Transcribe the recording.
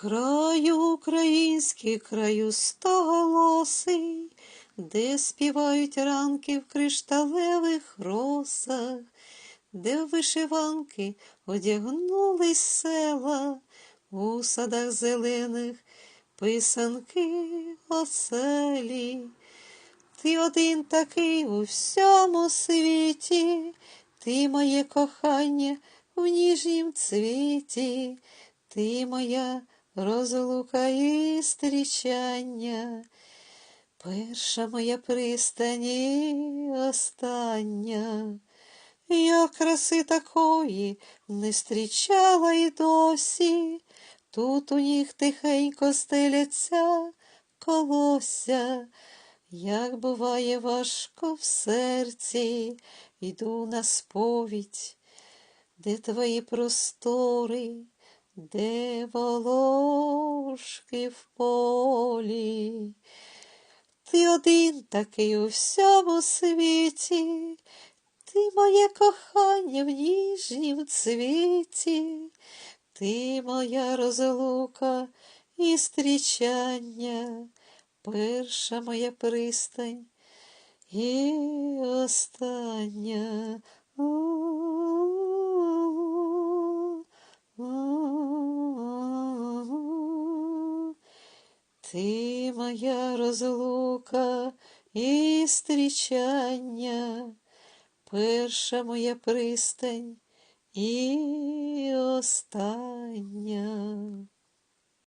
Краю український, краю стоголосий, де співають ранки в кришталевих росах, де вишиванки одягнулись села, у садах зелених писанки оселі. Ти один такий у всьому світі, ти моє кохання в ніжнім цвіті, ти моя розлука і стрічання, перша моя пристань остання. Я краси такої не зустрічала й досі, тут у них тихенько стеляться колося. Як буває важко в серці, йду на сповідь, де твої простори, де волошки в полі. Ти один такий у всьому світі, ти моє кохання в ніжнім цвіті, ти моя розлука і стрічання перша моя пристань і остання. Ти моя розлука і стрічання, перша моя пристань і остання.